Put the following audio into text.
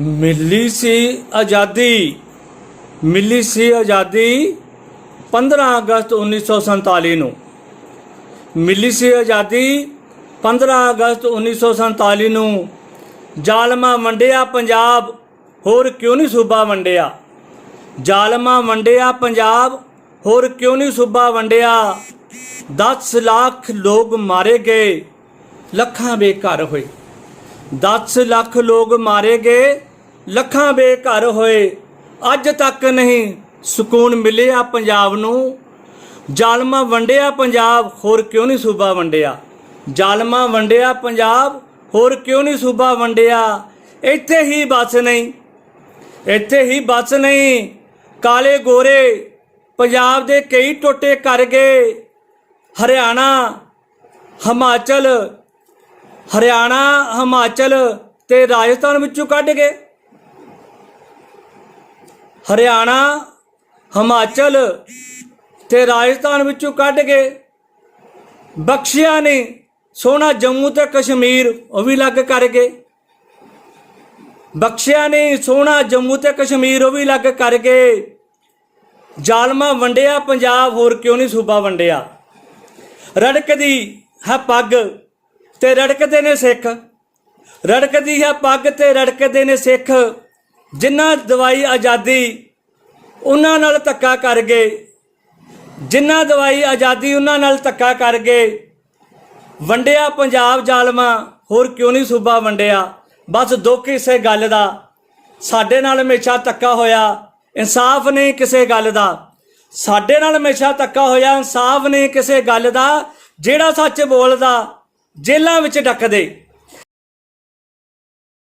ਮਿਲੀ ਸੀ ਆਜ਼ਾਦੀ, ਮਿਲੀ ਸੀ ਆਜ਼ਾਦੀ 15 ਅਗਸਤ 1947 ਨੂੰ। ਮਿਲੀ ਸੀ ਆਜ਼ਾਦੀ 15 ਅਗਸਤ 1947 ਨੂੰ। ਜ਼ਾਲਮਾ ਵੰਡਿਆ ਪੰਜਾਬ, ਹੋਰ ਕਿਉਂ ਨਹੀਂ ਸੂਬਾ ਵੰਡਿਆ? ਜ਼ਾਲਮਾ ਵੰਡਿਆ ਪੰਜਾਬ, ਹੋਰ ਕਿਉਂ ਨਹੀਂ ਸੂਬਾ ਵੰਡਿਆ? 10 ਲੱਖ ਲੋਕ ਮਾਰੇ ਗਏ, ਲੱਖਾਂ ਬੇਘਰ ਹੋਏ। 10 ਲੱਖ ਲੋਕ ਮਾਰੇ ਗਏ, ਲੱਖਾਂ ਬੇਘਰ ਹੋਏ। ਅੱਜ ਤੱਕ ਨਹੀਂ ਸਕੂਨ ਮਿਲਿਆ ਪੰਜਾਬ ਨੂੰ। ਜ਼ਾਲਮਾ ਵੰਡਿਆ ਪੰਜਾਬ, ਹੋਰ ਕਿਉਂ ਨਹੀਂ ਸੂਬਾ ਵੰਡਿਆ? ਜ਼ਾਲਮਾ ਵੰਡਿਆ ਪੰਜਾਬ, ਹੋਰ ਕਿਉਂ ਨਹੀਂ ਸੂਬਾ ਵੰਡਿਆ? ਇੱਥੇ ਹੀ ਬਸ ਨਹੀਂ, ਇੱਥੇ ਹੀ ਬਸ ਨਹੀਂ। ਕਾਲੇ ਗੋਰੇ ਪੰਜਾਬ ਦੇ ਕਈ ਟੋਟੇ ਕਰ ਗਏ। ਹਰਿਆਣਾ, ਹਿਮਾਚਲ ਹਰਿਆਣਾ, ਹਿਮਾਚਲ ਤੇ ਰਾਜਸਥਾਨ ਵਿੱਚੋਂ ਕੱਢ ਗਏ ਹਰਿਆਣਾ, ਹਿਮਾਚਲ ਤੇ ਰਾਜਸਥਾਨ ਵਿੱਚੋਂ ਕੱਢ ਕੇ ਬਖਸ਼ਿਆ ਨੇ, ਸੋਨਾ, ਜੰਮੂ ਤੇ ਕਸ਼ਮੀਰ, ਉਹ ਵੀ ਲੱਗ ਕਰ ਗਏ ਬਖਸ਼ਿਆ ਨੇ, ਸੋਨਾ, ਜੰਮੂ ਤੇ ਕਸ਼ਮੀਰ, ਉਹ ਵੀ ਲੱਗ ਕਰ ਗਏ ਜ਼ਾਲਮਾ ਵੰਡਿਆ, ਪੰਜਾਬ ਹੋਰ ਕਿਉਂ ਨਹੀਂ ਸੂਬਾ ਵੰਡਿਆ? ਰੜਕਦੀ ਹੈ ਪੱਗ। ਤੇ ਰੜਕਦੇ ਨੇ ਸਿੱਖ। ਰੜਕਦੀ ਹੈ ਪੱਗ ਤੇ ਰੜਕਦੇ ਨੇ ਸਿੱਖ। ਜਿਨ੍ਹਾਂ ਦਵਾਈ ਆਜ਼ਾਦੀ ਉਹਨਾਂ ਨਾਲ ਧੱਕਾ ਕਰ ਗਏ। ਜਿਨ੍ਹਾਂ ਦਵਾਈ ਆਜ਼ਾਦੀ ਉਹਨਾਂ ਨਾਲ ਧੱਕਾ ਕਰ ਗਏ। ਵੰਡਿਆ ਪੰਜਾਬ ਜ਼ਾਲਮਾ, ਹੋਰ ਕਿਉਂ ਨਹੀਂ ਸੂਬਾ ਵੰਡਿਆ? ਬਸ ਦੁੱਖ ਇਸੇ ਗੱਲ ਦਾ। ਸਾਡੇ ਨਾਲ ਹਮੇਸ਼ਾ ਧੱਕਾ ਹੋਇਆ, ਇਨਸਾਫ ਨਹੀਂ ਕਿਸੇ ਗੱਲ ਦਾ। ਸਾਡੇ ਨਾਲ ਹਮੇਸ਼ਾ ਧੱਕਾ ਹੋਇਆ, ਇਨਸਾਫ ਨਹੀਂ ਕਿਸੇ ਗੱਲ ਦਾ। ਜਿਹੜਾ ਸੱਚ ਬੋਲਦਾ ਜੇਲ੍ਹਾਂ ਵਿੱਚ ਡੱਕਦੇ।